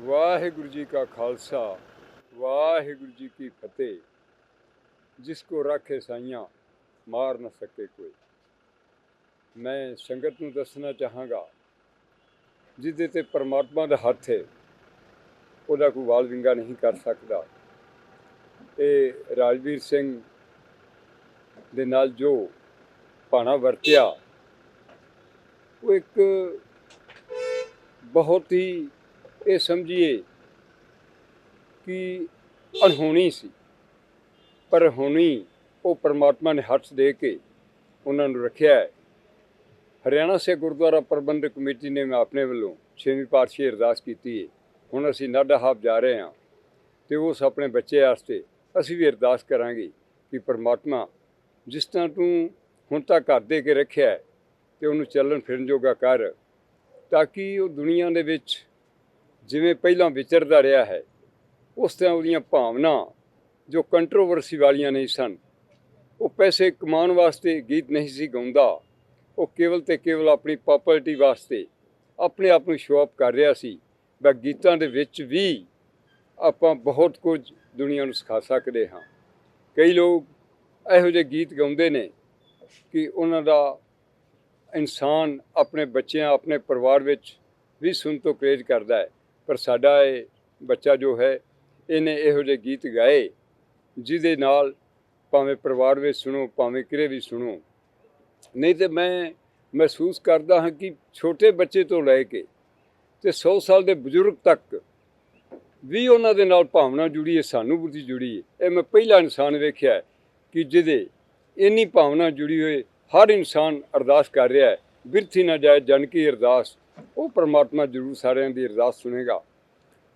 ਵਾਹਿਗੁਰੂ ਜੀ ਕਾ ਖਾਲਸਾ, ਵਾਹਿਗੁਰੂ ਜੀ ਕੀ ਫਤਿਹ। ਜਿਸ ਕੋ ਰੱਖੇ ਸਾਈਆਂ, ਮਾਰ ਨਾ ਸਕੇ ਕੋਈ। ਮੈਂ ਸੰਗਤ ਨੂੰ ਦੱਸਣਾ ਚਾਹਾਂਗਾ, ਜਿਹਦੇ ਤੇ ਪਰਮਾਤਮਾ ਦਾ ਹੱਥ ਹੈ, ਉਹਦਾ ਕੋਈ ਵਾਲ ਵਿੰਗਾ ਨਹੀਂ ਕਰ ਸਕਦਾ। ਇਹ ਰਾਜਵੀਰ ਸਿੰਘ ਦੇ ਨਾਲ ਜੋ ਪਾਣਾ ਵਰਤਿਆ, ਉਹ ਇੱਕ ਬਹੁਤ ਹੀ ਇਹ ਸਮਝੀਏ ਕਿ ਅਣਹੋਣੀ ਸੀ। ਪਰ ਹੋਣੀ ਉਹ ਪਰਮਾਤਮਾ ਨੇ ਹੱਥ ਦੇ ਕੇ ਉਹਨਾਂ ਨੂੰ ਰੱਖਿਆ ਹੈ। ਹਰਿਆਣਾ ਸੇ ਗੁਰਦੁਆਰਾ ਪ੍ਰਬੰਧਕ ਕਮੇਟੀ ਨੇ ਮੈਂ ਆਪਣੇ ਵੱਲੋਂ ਛੇਵੀਂ ਪਾਤਸ਼ਾਹੀ ਅਰਦਾਸ ਕੀਤੀ ਹੈ ਹੁਣ ਅਸੀਂ ਨਾਡਾ ਹਾਬ ਜਾ ਰਹੇ ਹਾਂ ਤੇ ਉਸ ਆਪਣੇ ਬੱਚੇ ਵਾਸਤੇ ਅਸੀਂ ਵੀ ਅਰਦਾਸ ਕਰਾਂਗੇ ਕਿ ਪਰਮਾਤਮਾ ਜਿਸ ਤਰ੍ਹਾਂ ਤੂੰ ਹੁਣ ਤੱਕ ਘਰ ਦੇ ਕੇ ਰੱਖਿਆ ਹੈ ਤੇ ਉਹਨੂੰ ਚੱਲਣ ਫਿਰਨ ਜੋਗਾ ਕਰ ਤਾਂ ਕਿ ਉਹ ਦੁਨੀਆ ਦੇ ਵਿੱਚ ਜਿਵੇਂ ਪਹਿਲਾਂ ਵਿਚਰਦਾ ਰਿਹਾ ਹੈ, ਉਸ ਤਰ੍ਹਾਂ ਉਹਦੀਆਂ ਭਾਵਨਾ ਜੋ ਕੰਟਰੋਵਰਸੀ ਵਾਲੀਆਂ ਨਹੀਂ ਸਨ। ਉਹ ਪੈਸੇ ਕਮਾਉਣ ਵਾਸਤੇ ਗੀਤ ਨਹੀਂ ਸੀ ਗਾਉਂਦਾ। ਉਹ ਕੇਵਲ ਤੇ ਕੇਵਲ ਆਪਣੀ ਪਪੂਲੈਰਿਟੀ ਵਾਸਤੇ ਆਪਣੇ ਆਪ ਨੂੰ ਸ਼ੋਅ ਅਪ ਕਰ ਰਿਹਾ ਸੀ। ਬਸ ਗੀਤਾਂ ਦੇ ਵਿੱਚ ਵੀ ਆਪਾਂ ਬਹੁਤ ਕੁਝ ਦੁਨੀਆ ਨੂੰ ਸਿਖਾ ਸਕਦੇ ਹਾਂ। ਕਈ ਲੋਕ ਇਹੋ ਜਿਹੇ ਗੀਤ ਗਾਉਂਦੇ ਨੇ ਕਿ ਉਹਨਾਂ ਦਾ ਇਨਸਾਨ ਆਪਣੇ ਬੱਚਿਆਂ, ਆਪਣੇ ਪਰਿਵਾਰ ਵਿੱਚ ਵੀ ਸੁਣ ਤੋਂ ਕਰੇਜ ਕਰਦਾ ਹੈ। ਪਰ ਸਾਡਾ ਇਹ ਬੱਚਾ ਜੋ ਹੈ, ਇਹਨੇ ਇਹੋ ਜਿਹੇ ਗੀਤ ਗਾਏ, ਜਿਹਦੇ ਨਾਲ ਭਾਵੇਂ ਪਰਿਵਾਰ ਵਿੱਚ ਸੁਣੋ, ਭਾਵੇਂ ਕਿਰੇ ਵੀ ਸੁਣੋ। ਨਹੀਂ ਤੇ ਮੈਂ ਮਹਿਸੂਸ ਕਰਦਾ ਹਾਂ ਕਿ ਛੋਟੇ ਬੱਚੇ ਤੋਂ ਲੈ ਕੇ ਤੇ 100 ਸਾਲ ਦੇ ਬਜ਼ੁਰਗ ਤੱਕ ਵੀ ਉਹਨਾਂ ਦੇ ਨਾਲ ਭਾਵਨਾ ਜੁੜੀ ਹੈ, ਸਾਨੂੰ ਸਾਨੂਭੂਤੀ ਜੁੜੀ ਹੈ। ਇਹ ਮੈਂ ਪਹਿਲਾ ਇਨਸਾਨ ਵੇਖਿਆ ਕਿ ਜਿਹਦੇ ਇੰਨੀ ਭਾਵਨਾ ਜੁੜੀ ਹੋਏ ਹਰ ਇਨਸਾਨ ਅਰਦਾਸ ਕਰ ਰਿਹਾ ਹੈ, ਬਿਰਥੀ ਨਾ ਜਾਏ ਜਨ ਕੀ ਅਰਦਾਸ। ਉਹ ਪਰਮਾਤਮਾ ਜ਼ਰੂਰ ਸਾਰਿਆਂ ਦੀ ਅਰਦਾਸ ਸੁਣੇਗਾ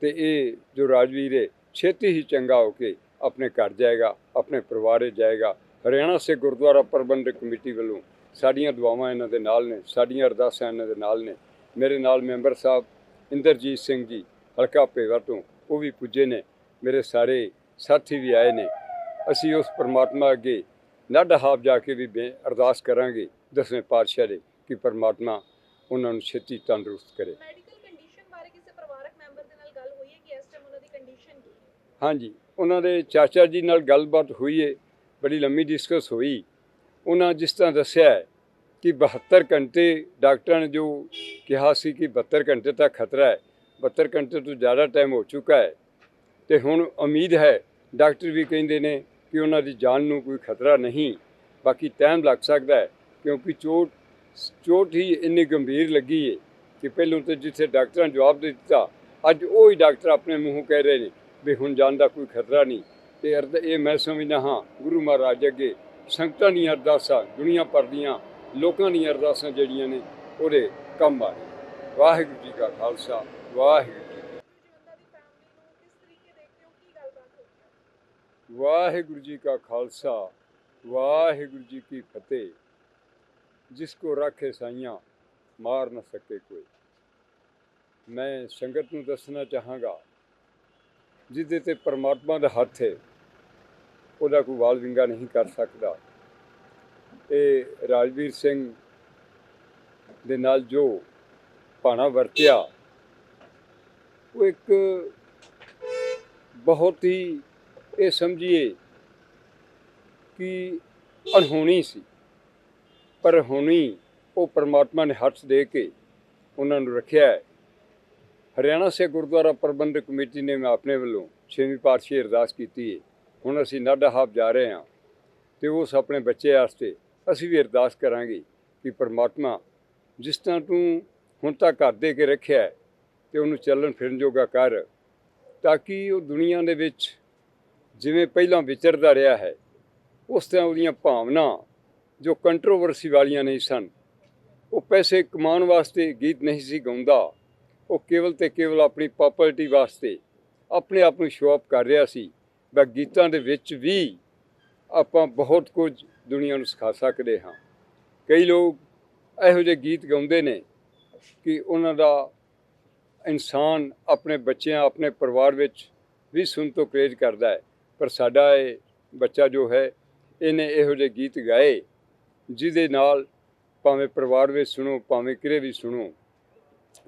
ਤੇ ਇਹ ਜੋ ਰਾਜਵੀਰ ਹੈ, ਛੇਤੀ ਹੀ ਚੰਗਾ ਹੋ ਕੇ ਆਪਣੇ ਘਰ ਜਾਏਗਾ, ਆਪਣੇ ਪਰਿਵਾਰ ਜਾਏਗਾ। ਹਰਿਆਣਾ ਸੇ ਗੁਰਦੁਆਰਾ ਪ੍ਰਬੰਧਕ ਕਮੇਟੀ ਵੱਲੋਂ ਸਾਡੀਆਂ ਦੁਆਵਾਂ ਇਹਨਾਂ ਦੇ ਨਾਲ ਨੇ, ਸਾਡੀਆਂ ਅਰਦਾਸਾਂ ਇਹਨਾਂ ਦੇ ਨਾਲ ਨੇ। ਮੇਰੇ ਨਾਲ ਮੈਂਬਰ ਸਾਹਿਬ ਇੰਦਰਜੀਤ ਸਿੰਘ ਜੀ, ਹਲਕਾ ਪੇਵਾ ਤੋਂ, ਉਹ ਵੀ ਪੁੱਜੇ ਨੇ। ਮੇਰੇ ਸਾਰੇ ਸਾਥੀ ਵੀ ਆਏ ਨੇ। ਅਸੀਂ ਉਸ ਪਰਮਾਤਮਾ ਅੱਗੇ ਨਾਡਾ ਹਾਬ ਜਾ ਕੇ ਵੀ ਬੇ- ਅਰਦਾਸ ਕਰਾਂਗੇ, ਦਸਵੇਂ ਪਾਤਸ਼ਾਹ ਦੇ, ਕਿ ਪਰਮਾਤਮਾ ਉਹਨਾਂ ਨੂੰ ਛੇਤੀ ਤੰਦਰੁਸਤ ਕਰੇ। ਮੈਡੀਕਲ ਕੰਡੀਸ਼ਨ ਬਾਰੇ ਕਿਸੇ ਪਰਿਵਾਰਕ ਮੈਂਬਰ ਦੇ ਨਾਲ ਗੱਲ ਹੋਈ ਹੈ ਕਿ ਇਸ ਟਾਈਮ ਉਹਨਾਂ ਦੀ ਕੰਡੀਸ਼ਨ ਕੀ ਹੈ? ਹਾਂਜੀ ਉਹਨਾਂ ਦੇ ਚਾਚਾ ਜੀ ਨਾਲ ਗੱਲਬਾਤ ਹੋਈ ਹੈ ਬੜੀ ਲੰਮੀ ਡਿਸਕਸ ਹੋਈ। ਉਹਨਾਂ ਜਿਸ ਤਰ੍ਹਾਂ ਦੱਸਿਆ ਹੈ ਕਿ 72 ਘੰਟੇ ਡਾਕਟਰਾਂ ਨੇ ਜੋ ਕਿਹਾ ਸੀ ਕਿ 72 ਘੰਟੇ ਤੱਕ ਖਤਰਾ ਹੈ 72 ਘੰਟੇ ਤੋਂ ਜ਼ਿਆਦਾ ਟਾਈਮ ਹੋ ਚੁੱਕਾ ਹੈ। ਤੇ ਹੁਣ ਉਮੀਦ ਹੈ ਡਾਕਟਰ ਵੀ ਕਹਿੰਦੇ ਨੇ ਕਿ ਉਹਨਾਂ ਦੀ ਜਾਨ ਨੂੰ ਕੋਈ ਖਤਰਾ ਨਹੀਂ ਬਾਕੀ ਟਾਈਮ ਲੱਗ ਸਕਦਾ ਹੈ ਕਿਉਂਕਿ ਚੋਟ ਚੋਟ ਹੀ ਇੰਨੀ ਗੰਭੀਰ ਲੱਗੀ ਹੈ ਕਿ ਪਹਿਲੋਂ ਤੇ ਜਿੱਥੇ ਡਾਕਟਰਾਂ ਨੇ ਜਵਾਬ ਦੇ ਦਿੱਤਾ, ਅੱਜ ਉਹ ਹੀ ਡਾਕਟਰ ਆਪਣੇ ਮੂੰਹੋਂ ਕਹਿ ਰਹੇ ਨੇ ਵੀ ਹੁਣ ਜਾਣ ਦਾ ਕੋਈ ਖਤਰਾ ਨਹੀਂ। ਤੇ ਅਰਦ, ਇਹ ਮੈਂ ਸਮਝਦਾ ਹਾਂ, ਗੁਰੂ ਮਹਾਰਾਜ ਅੱਗੇ ਸੰਗਤਾਂ ਦੀਆਂ ਅਰਦਾਸਾਂ, ਦੁਨੀਆ ਭਰ ਦੀਆਂ ਲੋਕਾਂ ਦੀਆਂ ਅਰਦਾਸਾਂ ਜਿਹੜੀਆਂ ਨੇ, ਉਹਦੇ ਕੰਮ ਆ ਰਹੀਆਂ ਵਾਹਿਗੁਰੂ ਜੀ ਕਾ ਖਾਲਸਾ, ਵਾਹਿਗੁਰੂ ਜੀ ਵਾਹਿਗੁਰੂ ਜੀ ਕਾ ਖਾਲਸਾ, ਵਾਹਿਗੁਰੂ ਜੀ ਕੀ ਫਤਿਹ। ਜਿਸ ਕੋ ਰੱਖੇ ਸਾਈਆਂ ਮਾਰ ਨਾ ਸਕੇ ਕੋਈ ਮੈਂ ਸੰਗਤ ਨੂੰ ਦੱਸਣਾ ਚਾਹਾਂਗਾ ਜਿਹਦੇ ਤੇ ਪਰਮਾਤਮਾ ਦਾ ਹੱਥ ਹੈ ਉਹਦਾ ਕੋਈ ਵਾਲ ਵਿੰਗਾ ਨਹੀਂ ਕਰ ਸਕਦਾ ਇਹ ਰਾਜਵੀਰ ਸਿੰਘ ਦੇ ਨਾਲ ਜੋ ਪਾਣਾ ਵਰਤਿਆ ਉਹ ਇੱਕ ਬਹੁਤ ਹੀ ਇਹ ਸਮਝੀਏ ਕਿ ਅਣਹੋਣੀ ਸੀ ਪਰ ਹੁਣੀ ਉਹ ਪਰਮਾਤਮਾ ਨੇ ਹੱਥ ਦੇ ਕੇ ਉਹਨਾਂ ਨੂੰ ਰੱਖਿਆ ਹੈ। ਹਰਿਆਣਾ ਸੇ ਗੁਰਦੁਆਰਾ ਪ੍ਰਬੰਧਕ ਕਮੇਟੀ ਨੇ ਮੈਂ ਆਪਣੇ ਵੱਲੋਂ ਛੇਵੀਂ ਪਾਤਸ਼ਾਹੀ ਅਰਦਾਸ ਕੀਤੀ ਹੈ ਹੁਣ ਅਸੀਂ ਨਾਡਾ ਹਾਬ ਜਾ ਰਹੇ ਹਾਂ ਤੇ ਉਸ ਆਪਣੇ ਬੱਚੇ ਵਾਸਤੇ ਅਸੀਂ ਵੀ ਅਰਦਾਸ ਕਰਾਂਗੇ ਕਿ ਪਰਮਾਤਮਾ ਜਿਸ ਤਰ੍ਹਾਂ ਤੂੰ ਹੁਣ ਤੱਕ ਘਰ ਦੇ ਕੇ ਰੱਖਿਆ ਹੈ ਤੇ ਉਹਨੂੰ ਚੱਲਣ ਫਿਰਨ ਜੋਗਾ ਕਰ ਤਾਂ ਕਿ ਉਹ ਦੁਨੀਆ ਦੇ ਵਿੱਚ ਜਿਵੇਂ ਪਹਿਲਾਂ ਵਿਚਰਦਾ ਰਿਹਾ ਹੈ, ਉਸ ਤਰ੍ਹਾਂ ਉਹਦੀਆਂ ਭਾਵਨਾ ਜੋ ਕੰਟਰੋਵਰਸੀ ਵਾਲੀਆਂ ਨਹੀਂ ਸਨ। ਉਹ ਪੈਸੇ ਕਮਾਉਣ ਵਾਸਤੇ ਗੀਤ ਨਹੀਂ ਸੀ ਗਾਉਂਦਾ। ਉਹ ਕੇਵਲ ਤੇ ਕੇਵਲ ਆਪਣੀ ਪਪੂਲੈਰਿਟੀ ਵਾਸਤੇ ਆਪਣੇ ਆਪ ਨੂੰ ਸ਼ੋਅ ਕਰ ਰਿਹਾ ਸੀ। ਬਸ ਗੀਤਾਂ ਦੇ ਵਿੱਚ ਵੀ ਆਪਾਂ ਬਹੁਤ ਕੁਝ ਦੁਨੀਆ ਨੂੰ ਸਿਖਾ ਸਕਦੇ ਹਾਂ। ਕਈ ਲੋਕ ਇਹੋ ਜਿਹੇ ਗੀਤ ਗਾਉਂਦੇ ਨੇ ਕਿ ਉਹਨਾਂ ਦਾ ਇਨਸਾਨ ਆਪਣੇ ਬੱਚਿਆਂ, ਆਪਣੇ ਪਰਿਵਾਰ ਵਿੱਚ ਵੀ ਸੁਣ ਤੋਂ ਕਰੇਜ ਕਰਦਾ ਹੈ। ਪਰ ਸਾਡਾ ਇਹ ਬੱਚਾ ਜੋ ਹੈ, ਇਹਨੇ ਇਹੋ ਜਿਹੇ ਗੀਤ ਗਾਏ। ਜਿਹਦੇ ਨਾਲ ਭਾਵੇਂ ਪਰਿਵਾਰ ਵਿੱਚ ਸੁਣੋ, ਭਾਵੇਂ ਕਿਰੇ ਵੀ ਸੁਣੋ।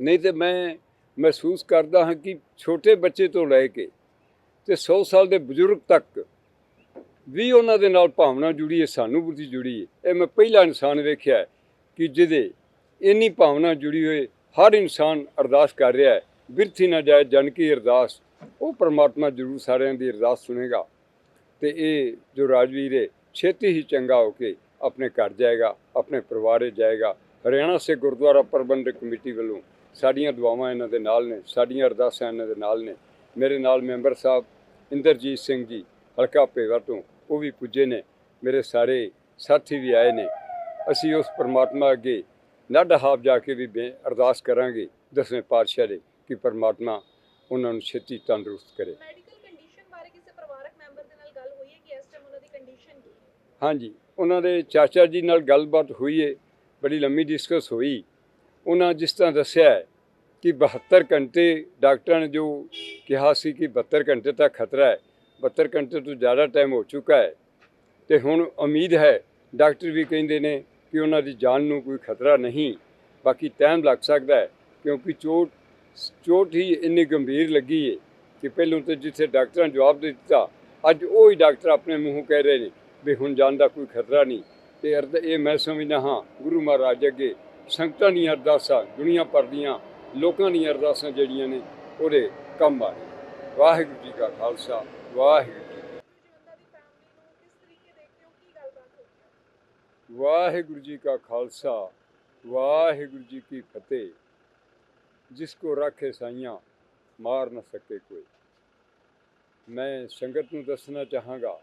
ਨਹੀਂ ਤੇ ਮੈਂ ਮਹਿਸੂਸ ਕਰਦਾ ਹਾਂ ਕਿ ਛੋਟੇ ਬੱਚੇ ਤੋਂ ਲੈ ਕੇ ਤੇ 100 ਸਾਲ ਦੇ ਬਜ਼ੁਰਗ ਤੱਕ ਵੀ ਉਹਨਾਂ ਦੇ ਨਾਲ ਭਾਵਨਾ ਜੁੜੀ ਹੈ ਸਾਨੂਭੂਤੀ ਜੁੜੀ ਹੈ। ਇਹ ਮੈਂ ਪਹਿਲਾ ਇਨਸਾਨ ਵੇਖਿਆ ਕਿ ਜਿਹਦੇ ਇੰਨੀ ਭਾਵਨਾ ਜੁੜੀ ਹੋਏ, ਹਰ ਇਨਸਾਨ ਅਰਦਾਸ ਕਰ ਰਿਹਾ ਹੈ, ਬਿਰਥੀ ਨਾ ਜਾਏ, ਜਨ ਕੀ ਅਰਦਾਸ। ਉਹ ਪ੍ਰਮਾਤਮਾ ਜ਼ਰੂਰ ਸਾਰਿਆਂ ਦੀ ਅਰਦਾਸ ਸੁਣੇਗਾ। ਤੇ ਇਹ ਜੋ ਰਾਜਵੀਰ ਹੈ, ਛੇਤੀ ਹੀ ਚੰਗਾ ਹੋ ਕੇ ਆਪਣੇ ਘਰ ਜਾਏਗਾ ਆਪਣੇ ਪਰਿਵਾਰ ਵਿੱਚ ਜਾਏਗਾ। ਹਰਿਆਣਾ ਸੇ ਗੁਰਦੁਆਰਾ ਪ੍ਰਬੰਧਕ ਕਮੇਟੀ ਵੱਲੋਂ ਸਾਡੀਆਂ ਦੁਆਵਾਂ ਇਹਨਾਂ ਦੇ ਨਾਲ ਨੇ ਸਾਡੀਆਂ ਅਰਦਾਸਾਂ ਇਹਨਾਂ ਦੇ ਨਾਲ ਨੇ। ਮੇਰੇ ਨਾਲ ਮੈਂਬਰ ਸਾਹਿਬ ਇੰਦਰਜੀਤ ਸਿੰਘ ਜੀ ਹਲਕਾ ਭੇਵਾ ਤੋਂ ਉਹ ਵੀ ਪੁੱਜੇ ਨੇ। ਮੇਰੇ ਸਾਰੇ ਸਾਥੀ ਵੀ ਆਏ ਨੇ। ਅਸੀਂ ਉਸ ਪਰਮਾਤਮਾ ਅੱਗੇ ਨਾਡਾ ਹਾਬ ਜਾ ਕੇ ਵੀ ਅਰਦਾਸ ਕਰਾਂਗੇ ਦਸਵੇਂ ਪਾਤਸ਼ਾਹ ਦੇ ਕਿ ਪਰਮਾਤਮਾ ਉਹਨਾਂ ਨੂੰ ਛੇਤੀ ਤੰਦਰੁਸਤ ਕਰੇ। ਮੈਡੀਕਲ ਕੰਡੀਸ਼ਨ ਬਾਰੇ ਕਿਸੇ ਪਰਿਵਾਰਕ ਮੈਂਬਰ ਦੇ ਨਾਲ ਗੱਲ ਹੋਈ ਹੈ ਕਿ ਇਸ ਟਾਈਮ ਉਹਨਾਂ ਦੀ ਕੰਡੀਸ਼ਨ ਕੀ ਹੈ? ਹਾਂਜੀ। ਉਹਨਾਂ ਦੇ ਚਾਚਾ ਜੀ ਨਾਲ ਗੱਲਬਾਤ ਹੋਈ ਹੈ ਬੜੀ ਲੰਮੀ ਡਿਸਕਸ ਹੋਈ। ਉਹਨਾਂ ਜਿਸ ਤਰ੍ਹਾਂ ਦੱਸਿਆ ਕਿ 72 ਘੰਟੇ ਡਾਕਟਰਾਂ ਨੇ ਜੋ ਕਿਹਾ ਸੀ ਕਿ 72 ਘੰਟੇ ਤੱਕ ਖਤਰਾ ਹੈ 72 ਘੰਟੇ ਤੋਂ ਜ਼ਿਆਦਾ ਟਾਈਮ ਹੋ ਚੁੱਕਾ ਹੈ। ਤੇ ਹੁਣ ਉਮੀਦ ਹੈ, ਡਾਕਟਰ ਵੀ ਕਹਿੰਦੇ ਨੇ ਕਿ ਉਹਨਾਂ ਦੀ ਜਾਨ ਨੂੰ ਕੋਈ ਖਤਰਾ ਨਹੀਂ, ਬਾਕੀ ਟਾਈਮ ਲੱਗ ਸਕਦਾ ਹੈ, ਕਿਉਂਕਿ ਚੋਟ ਚੋਟ ਹੀ ਇੰਨੀ ਗੰਭੀਰ ਲੱਗੀ ਹੈ ਕਿ ਪਹਿਲੋਂ ਤੇ ਜਿੱਥੇ ਡਾਕਟਰਾਂ ਨੇ ਜਵਾਬ ਦੇ ਦਿੱਤਾ, ਅੱਜ ਉਹ ਹੀ ਡਾਕਟਰ ਆਪਣੇ ਮੂੰਹੋਂ ਕਹਿ ਰਹੇ ਨੇ। ਵੀ ਹੁਣ ਜਾਣ ਦਾ ਕੋਈ ਖਤਰਾ ਨਹੀਂ। ਤੇ ਅਰਦ ਇਹ ਮੈਂ ਸਮਝਦਾ ਹਾਂ, ਗੁਰੂ ਮਹਾਰਾਜ ਅੱਗੇ ਸੰਗਤਾਂ ਦੀਆਂ ਅਰਦਾਸਾਂ, ਦੁਨੀਆ ਭਰ ਦੀਆਂ ਲੋਕਾਂ ਦੀਆਂ ਅਰਦਾਸਾਂ ਜਿਹੜੀਆਂ ਨੇ, ਉਹਦੇ ਕੰਮ ਆ ਵਾਹਿਗੁਰੂ ਜੀ ਕਾ ਖਾਲਸਾ, ਵਾਹਿਗੁਰੂ ਜੀ ਵਾਹਿਗੁਰੂ ਜੀ ਕਾ ਖਾਲਸਾ, ਵਾਹਿਗੁਰੂ ਜੀ ਕੀ ਫਤਿਹ। ਜਿਸ ਕੋ ਰਾਖੇ ਸਾਈਆਂ, ਮਾਰ ਨਾ ਸਕੇ ਕੋਈ। ਮੈਂ ਸੰਗਤ ਨੂੰ ਦੱਸਣਾ ਚਾਹਾਂਗਾ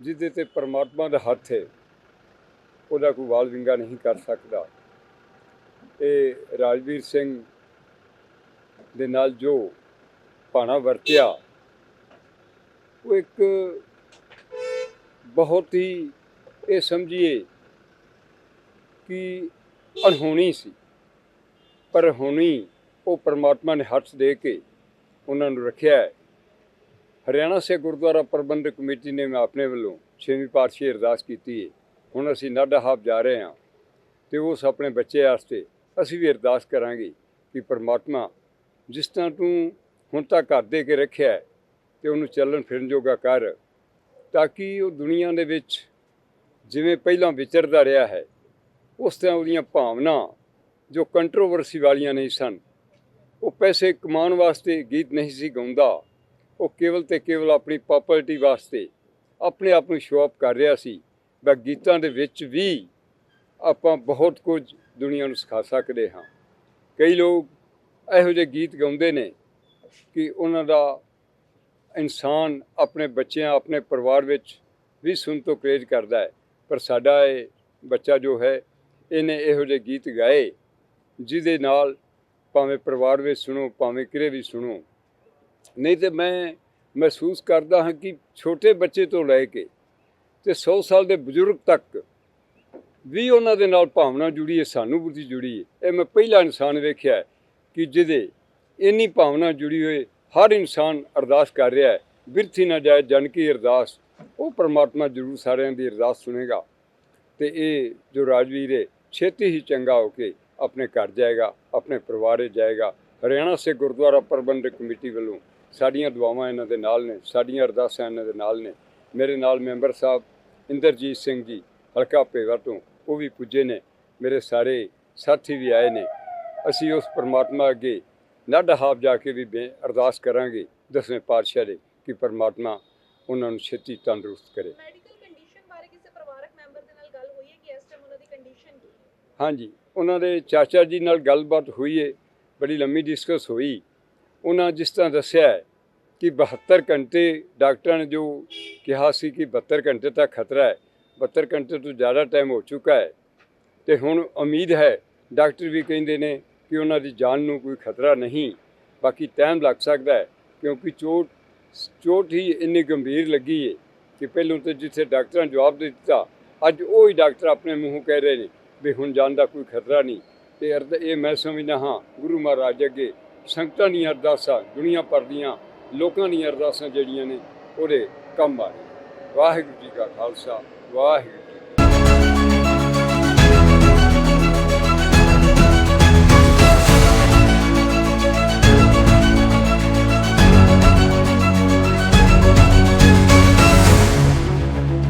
ਜਿਹਦੇ ਤੇ ਪਰਮਾਤਮਾ ਦਾ ਹੱਥ ਹੈ, ਉਹਦਾ ਕੋਈ ਵਾਲ ਵਿੰਗਾ ਨਹੀਂ ਕਰ ਸਕਦਾ। ਇਹ ਰਾਜਵੀਰ ਸਿੰਘ ਦੇ ਨਾਲ ਜੋ ਭਾਣਾ ਵਰਤਿਆ, ਉਹ ਇੱਕ ਬਹੁਤ ਹੀ ਇਹ ਸਮਝੀਏ ਕਿ ਅਣਹੋਣੀ ਸੀ। ਪਰ ਹੋਣੀ ਉਹ ਪਰਮਾਤਮਾ ਨੇ ਹੱਥ ਦੇ ਕੇ ਉਹਨਾਂ ਨੂੰ ਰੱਖਿਆ ਹੈ। ਹਰਿਆਣਾ ਸੇ ਗੁਰਦੁਆਰਾ ਪ੍ਰਬੰਧਕ ਕਮੇਟੀ ਨੇ ਮੈਂ ਆਪਣੇ ਵੱਲੋਂ ਛੇਵੀਂ ਪਾਤਸ਼ਾਹੀ ਅਰਦਾਸ ਕੀਤੀ ਹੈ ਹੁਣ ਅਸੀਂ ਨਾਡਾ ਹਾਬ ਜਾ ਰਹੇ ਹਾਂ ਤੇ ਉਸ ਆਪਣੇ ਬੱਚੇ ਵਾਸਤੇ ਅਸੀਂ ਵੀ ਅਰਦਾਸ ਕਰਾਂਗੇ ਕਿ ਪਰਮਾਤਮਾ ਜਿਸ ਤਰ੍ਹਾਂ ਤੂੰ ਹੁਣ ਤੱਕ ਘਰ ਦੇ ਕੇ ਰੱਖਿਆ ਹੈ ਤੇ ਉਹਨੂੰ ਚੱਲਣ ਫਿਰਨ ਜੋਗਾ ਕਰ ਤਾਂ ਕਿ ਉਹ ਦੁਨੀਆ ਦੇ ਵਿੱਚ ਜਿਵੇਂ ਪਹਿਲਾਂ ਵਿਚਰਦਾ ਰਿਹਾ ਹੈ, ਉਸ ਤਰ੍ਹਾਂ ਉਹਦੀਆਂ ਭਾਵਨਾ ਜੋ ਕੰਟਰੋਵਰਸੀ ਵਾਲੀਆਂ ਨਹੀਂ ਸਨ, ਉਹ ਪੈਸੇ ਕਮਾਉਣ ਵਾਸਤੇ ਗੀਤ ਨਹੀਂ ਸੀ ਗਾਉਂਦਾ ਉਹ ਕੇਵਲ ਤੇ ਕੇਵਲ ਆਪਣੀ ਪਪੂਲੈਰਿਟੀ ਵਾਸਤੇ ਆਪਣੇ ਆਪ ਨੂੰ ਸ਼ੋਅ ਕਰ ਰਿਹਾ ਸੀ ਬਸ ਗੀਤਾਂ ਦੇ ਵਿੱਚ ਵੀ ਆਪਾਂ ਬਹੁਤ ਕੁਝ ਦੁਨੀਆ ਨੂੰ ਸਿਖਾ ਸਕਦੇ ਹਾਂ। ਕਈ ਲੋਕ ਇਹੋ ਜਿਹੇ ਗੀਤ ਗਾਉਂਦੇ ਨੇ ਕਿ ਉਹਨਾਂ ਦਾ ਇਨਸਾਨ ਆਪਣੇ ਬੱਚਿਆਂ, ਆਪਣੇ ਪਰਿਵਾਰ ਵਿੱਚ ਵੀ ਸੁਣ ਤੋਂ ਪ੍ਰੇਜ ਕਰਦਾ ਹੈ। ਪਰ ਸਾਡਾ ਇਹ ਬੱਚਾ ਜੋ ਹੈ, ਇਹਨੇ ਇਹੋ ਜਿਹੇ ਗੀਤ ਗਾਏ, ਜਿਹਦੇ ਨਾਲ ਭਾਵੇਂ ਪਰਿਵਾਰ ਵਿੱਚ ਸੁਣੋ, ਭਾਵੇਂ ਕਿਰੇ ਵੀ ਸੁਣੋ ਨਹੀਂ ਤੇ ਮੈਂ ਮਹਿਸੂਸ ਕਰਦਾ ਹਾਂ ਕਿ ਛੋਟੇ ਬੱਚੇ ਤੋਂ ਲੈ ਕੇ ਤੇ 100 ਸਾਲ ਦੇ ਬਜ਼ੁਰਗ ਤੱਕ ਵੀ ਉਹਨਾਂ ਦੇ ਨਾਲ ਭਾਵਨਾ ਜੁੜੀ ਹੈ ਸਾਨੂਭੂਤੀ ਜੁੜੀ ਹੈ। ਇਹ ਮੈਂ ਪਹਿਲਾ ਇਨਸਾਨ ਵੇਖਿਆ ਕਿ ਜਿਹਦੇ ਇੰਨੀ ਭਾਵਨਾ ਜੁੜੀ ਹੋਏ ਹਰ ਇਨਸਾਨ ਅਰਦਾਸ ਕਰ ਰਿਹਾ ਹੈ, ਬਿਰਥੀ ਨਾ ਜਾਏ ਜਨ ਕੀ ਅਰਦਾਸ। ਉਹ ਪਰਮਾਤਮਾ ਜ਼ਰੂਰ ਸਾਰਿਆਂ ਦੀ ਅਰਦਾਸ ਸੁਣੇਗਾ ਤੇ ਇਹ ਜੋ ਰਾਜਵੀਰ ਹੈ, ਛੇਤੀ ਹੀ ਚੰਗਾ ਹੋ ਕੇ ਆਪਣੇ ਘਰ ਜਾਏਗਾ, ਆਪਣੇ ਪਰਿਵਾਰ ਜਾਏਗਾ। ਹਰਿਆਣਾ ਸੇ ਗੁਰਦੁਆਰਾ ਪ੍ਰਬੰਧਕ ਕਮੇਟੀ ਵੱਲੋਂ ਸਾਡੀਆਂ ਦੁਆਵਾਂ ਇਹਨਾਂ ਦੇ ਨਾਲ ਨੇ ਸਾਡੀਆਂ ਅਰਦਾਸਾਂ ਇਹਨਾਂ ਦੇ ਨਾਲ ਨੇ। ਮੇਰੇ ਨਾਲ ਮੈਂਬਰ ਸਾਹਿਬ ਇੰਦਰਜੀਤ ਸਿੰਘ ਜੀ ਹਲਕਾ ਭੇਵਾ ਤੋਂ ਉਹ ਵੀ ਪੁੱਜੇ ਨੇ। ਮੇਰੇ ਸਾਰੇ ਸਾਥੀ ਵੀ ਆਏ ਨੇ। ਅਸੀਂ ਉਸ ਪਰਮਾਤਮਾ ਅੱਗੇ ਨਾਡਾ ਹਾਬ ਜਾ ਕੇ ਵੀ ਅਰਦਾਸ ਕਰਾਂਗੇ ਦਸਵੇਂ ਪਾਤਸ਼ਾਹ ਦੇ ਕਿ ਪਰਮਾਤਮਾ ਉਹਨਾਂ ਨੂੰ ਛੇਤੀ ਤੰਦਰੁਸਤ ਕਰੇ। ਹਾਂਜੀ ਉਹਨਾਂ ਦੇ ਚਾਚਾ ਜੀ ਨਾਲ ਗੱਲਬਾਤ ਹੋਈ ਹੈ। ਬੜੀ ਲੰਮੀ ਡਿਸਕਸ ਹੋਈ। ਉਹਨਾਂ ਜਿਸ ਤਰ੍ਹਾਂ ਦੱਸਿਆ ਕਿ 72 ਘੰਟੇ ਡਾਕਟਰਾਂ ਨੇ ਜੋ ਕਿਹਾ ਸੀ ਕਿ 72 ਘੰਟੇ ਤੱਕ ਖਤਰਾ ਹੈ 72 ਘੰਟੇ ਤੋਂ ਜ਼ਿਆਦਾ ਟਾਈਮ ਹੋ ਚੁੱਕਾ ਹੈ। ਤੇ ਹੁਣ ਉਮੀਦ ਹੈ, ਡਾਕਟਰ ਵੀ ਕਹਿੰਦੇ ਨੇ ਕਿ ਉਹਨਾਂ ਦੀ ਜਾਨ ਨੂੰ ਕੋਈ ਖਤਰਾ ਨਹੀਂ, ਬਾਕੀ ਟਾਈਮ ਲੱਗ ਸਕਦਾ ਹੈ, ਕਿਉਂਕਿ ਚੋਟ ਚੋਟ ਹੀ ਇੰਨੀ ਗੰਭੀਰ ਲੱਗੀ ਹੈ ਕਿ ਪਹਿਲੋਂ ਤੇ ਜਿੱਥੇ ਡਾਕਟਰਾਂ ਨੇ ਜਵਾਬ ਦੇ ਦਿੱਤਾ, ਅੱਜ ਉਹ ਹੀ ਡਾਕਟਰ ਆਪਣੇ ਮੂੰਹੋਂ ਕਹਿ ਰਹੇ ਨੇ ਵੀ ਹੁਣ ਜਾਨ ਦਾ ਕੋਈ ਖਤਰਾ ਨਹੀਂ। ਤੇ ਅਰਦ ਇਹ ਮੈਂ ਸਮਝਦਾ ਹਾਂ, ਗੁਰੂ ਮਹਾਰਾਜ ਅੱਗੇ ਸੰਗਤਾਂ ਦੀਆਂ ਅਰਦਾਸਾਂ, ਦੁਨੀਆ ਭਰ ਦੀਆਂ ਲੋਕਾਂ ਦੀਆਂ ਅਰਦਾਸਾਂ ਜਿਹੜੀਆਂ ਨੇ, ਉਹਦੇ ਕੰਮ ਆ ਰਹੀਆਂ ਵਾਹਿਗੁਰੂ ਜੀ ਕਾ ਖਾਲਸਾ, ਵਾਹਿਗੁਰੂ